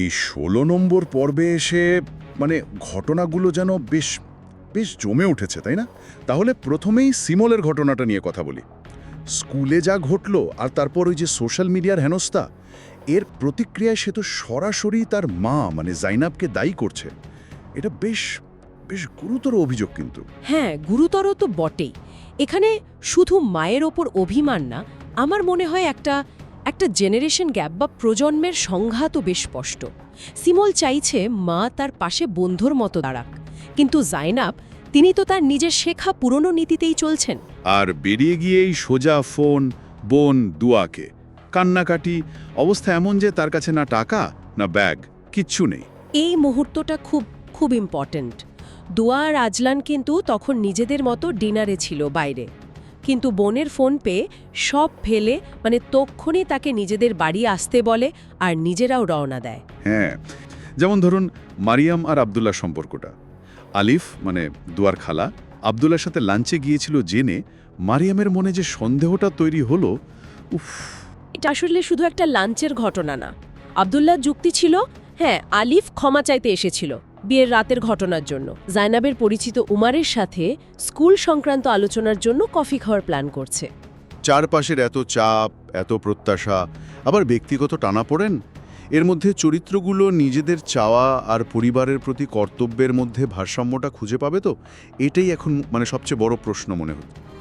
এই ষোলো নম্বর পর্বে এসে মানে ঘটনাগুলো যেন বেশ বেশ জমে উঠেছে, তাই না? তাহলে প্রথমেই সিমলের ঘটনাটা নিয়ে কথা বলি। স্কুলে যা ঘটলো আর তারপর ওই যে সোশ্যাল মিডিয়ার হেনস্থা, এর প্রতিক্রিয়ায় সে তো সরাসরি তার মা মানে জাইনাবকে দায়ী করছে। এটা বেশ বেশ গুরুতর অভিযোগ কিন্তু। হ্যাঁ গুরুতর তো বটেই। এখানে শুধু মায়ের ওপর অভিমান না, আমার মনে হয় একটা একটা জেনারেশন গ্যাপ বা প্রজন্মের সংঘাতও বেশ স্পষ্ট। সিমল চাইছে মা তার পাশে বন্ধুর মতো দাঁড়াক। কিন্তু জাইনাব তিনি তো তার নিজের শেখা পুরনো নীতিতেই চলছেন। আর বেরিয়ে গিয়েই সোজা ফোন বোন দুয়াকে। কান্নাকাটি অবস্থা এমন যে তার কাছে না টাকা না ব্যাগ কিচ্ছু নেই। এই মুহূর্তটা খুব খুব ইম্পর্ট্যান্ট দুয়া আর আজলান কিন্তু তখন নিজেদের মতো ডিনারে ছিল বাইরে। কিন্তু বোনের ফোন পেয়ে সব ফেলে মানে তক্ষণই তাকে নিজেদের বাড়ি আসতে বলে আর নিজেরাও রওনা দেয়। হ্যাঁ যেমন ধরুন মারিয়াম আর আবদুল্লাহ সম্পর্কটা। আলিফ মানে দুয়ার খালা আবদুল্লার সাথে লাঞ্চে গিয়েছিল জেনে মারিয়ামের মনে যে সন্দেহটা তৈরি হলো উফ। এটা আসলে শুধু একটা লাঞ্চের ঘটনা না। আবদুল্লাহ যুক্তি ছিল হ্যাঁ আলিফ ক্ষমা চাইতে এসেছিল। বিয়ের রাতের ঘটনার জন্য। জায়নাবের পরিচিত উমারের সাথে স্কুল সংক্রান্ত আলোচনার জন্য কফি খাওয়ার প্ল্যান করছে। চারপাশের এত চাপ, এত প্রত্যাশা, আবার ব্যক্তিগত টানাপোড়েন? এর মধ্যে চরিত্রগুলো নিজেদের চাওয়া আর পরিবারের প্রতি কর্তব্যের মধ্যে ভারসাম্যটা খুঁজে পাবে তো? এটাই এখন মানে সবচেয়ে বড় প্রশ্ন মনে হচ্ছে।